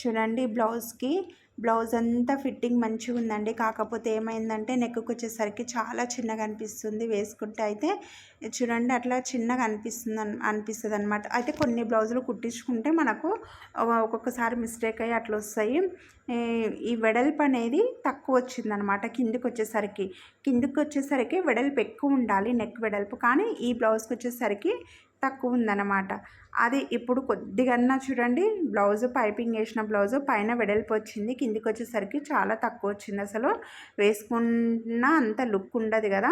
చూడండి బ్లౌజ్కి బ్లౌజ్ అంతా ఫిట్టింగ్ మంచిగా ఉందండి. కాకపోతే ఏమైందంటే నెక్కు వచ్చేసరికి చాలా చిన్నగా అనిపిస్తుంది వేసుకుంటే అయితే. చూడండి అట్లా చిన్నగా అనిపిస్తుంది అనిపిస్తుంది అనమాట అయితే కొన్ని బ్లౌజులు కుట్టించుకుంటే మనకు ఒక్కొక్కసారి మిస్టేక్ అయ్యి అట్లా వస్తాయి. ఈ వెడల్పు అనేది తక్కువ వచ్చిందనమాట కిందికి వచ్చేసరికి. కిందికి వచ్చేసరికి వెడల్పు ఎక్కువ ఉండాలి నెక్ వెడల్పు. కానీ ఈ బ్లౌజ్కి వచ్చేసరికి తక్కువ ఉందన్నమాట. అది ఇప్పుడు కొద్దిగా చూడండి బ్లౌజ్ పైపింగ్ వేసిన బ్లౌజ్ పైన వెడల్పు వచ్చింది కిందికి వచ్చేసరికి చాలా తక్కువ వచ్చింది అసలు వేసుకున్న అంత లుక్ ఉండదు కదా.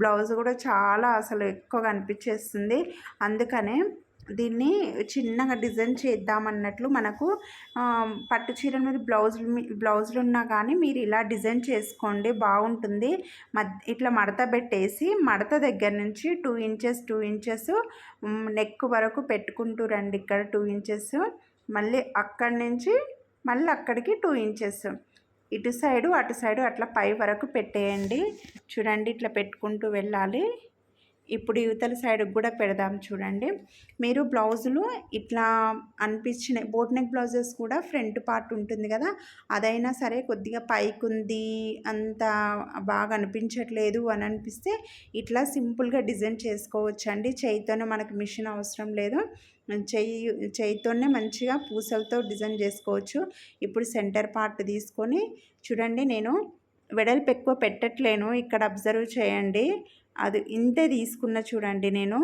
బ్లౌజ్ కూడా చాలా అసలు ఎక్కువగా అనిపించేస్తుంది అందుకనే దీన్ని చిన్నగా డిజైన్ చేద్దామన్నట్లు మనకు పట్టు చీరల మీద బ్లౌజులు బ్లౌజులు ఉన్నా కానీ మీరు ఇలా డిజైన్ చేసుకోండి బాగుంటుంది. మద్ ఇట్లా మడత పెట్టేసి మడత దగ్గర నుంచి two inches two inches neck వరకు పెట్టుకుంటూ రండి ఇక్కడ టూ ఇంచెస్. మళ్ళీ అక్కడి నుంచి మళ్ళీ అక్కడికి టూ ఇంచెస్. ఇటు సైడు అటు సైడు అట్లా పై వరకు పెట్టేయండి. చూడండి ఇట్లా పెట్టుకుంటూ వెళ్ళాలి. ఇప్పుడు యువతల సైడ్కి కూడా పెడదాం చూడండి. మీరు బ్లౌజులు ఇట్లా అనిపించిన బోట్ నెక్ బ్లౌజెస్ కూడా ఫ్రంట్ పార్ట్ ఉంటుంది కదా అదైనా సరే కొద్దిగా పైకి ఉంది అంత బాగా అనిపించట్లేదు అని అనిపిస్తే ఇట్లా సింపుల్గా డిజైన్ చేసుకోవచ్చు అండి చేయితోనే మనకు మిషన్ అవసరం లేదు. చేయి చేయితోనే మంచిగా పూసలతో డిజైన్ చేసుకోవచ్చు. ఇప్పుడు సెంటర్ పార్ట్ తీసుకొని చూడండి నేను వెడల్పు ఎక్కువ పెట్టట్లేను. ఇక్కడ అబ్జర్వ్ చేయండి. అది ఇంతే తీసుకున్న చూడండి నేను.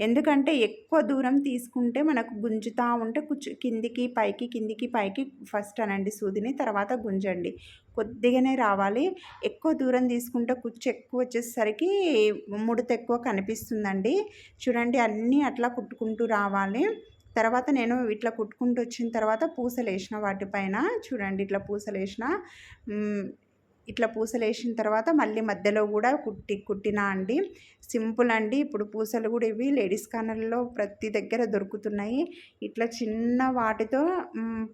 ఎందుకంటే ఎక్కువ దూరం తీసుకుంటే మనకు గుంజుతూ ఉంటే కుచ్చు కిందికి పైకి కిందికి పైకి ఫస్ట్ అనండి సూదిని తర్వాత గుంజండి. కొద్దిగానే రావాలి. ఎక్కువ దూరం తీసుకుంటే కుచ్చు ఎక్కువ వచ్చేసరికి ముడత ఎక్కువ కనిపిస్తుందండి. చూడండి అన్నీ అట్లా కుట్టుకుంటూ రావాలి. తర్వాత నేను ఇట్లా కుట్టుకుంటూ వచ్చిన తర్వాత పూసలు వేసిన వాటిపైన చూడండి ఇట్లా పూసలు వేసిన ఇట్లా పూసలు వేసిన తర్వాత మళ్ళీ మధ్యలో కూడా కుట్టి కుట్టినా అండి. సింపుల్ అండి. ఇప్పుడు పూసలు కూడా ఇవి లేడీస్ కార్నర్లో ప్రతి దగ్గర దొరుకుతున్నాయి. ఇట్లా చిన్న వాటితో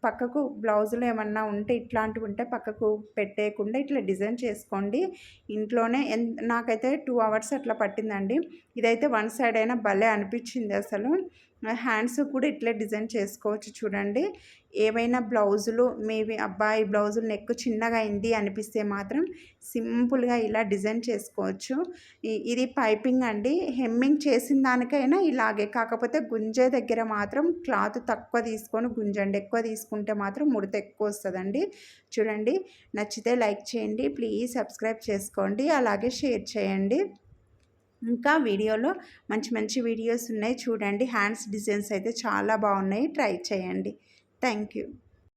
పక్కకు బ్లౌజులు ఏమన్నా ఉంటే ఇట్లాంటివి ఉంటే పక్కకు పెట్టేయకుండా ఇట్లా డిజైన్ చేసుకోండి. ఇంట్లోనే నాకైతే టూ అవర్స్ అట్లా పట్టిందండి. ఇదైతే వన్ సైడ్ అయినా భలే అనిపించింది అసలు. హ్యాండ్స్ కూడా ఇట్లే డిజైన్ చేసుకోవచ్చు చూడండి. ఏవైనా బ్లౌజులు మేబీ అబ్బాయి బ్లౌజులు నెక్ చిన్నగా అయింది అనిపిస్తే మాత్రం సింపుల్గా ఇలా డిజైన్ చేసుకోవచ్చు. ఇది పైపింగ్ అండి. హెమ్మింగ్ చేసిన దానికైనా ఇలాగే. కాకపోతే గుంజే దగ్గర మాత్రం క్లాత్ తక్కువ తీసుకొని గుంజండి. ఎక్కువ తీసుకుంటే మాత్రం ముడత ఎక్కువ వస్తుందండి. చూడండి. నచ్చితే లైక్ చేయండి. ప్లీజ్ సబ్స్క్రైబ్ చేసుకోండి. అలాగే షేర్ చేయండి. ఇంకా వీడియోలో మంచి మంచి వీడియోస్ ఉన్నాయి. చూడండి హ్యాండ్స్ డిజైన్స్ అయితే చాలా బాగున్నాయి. ట్రై చేయండి. Thank you.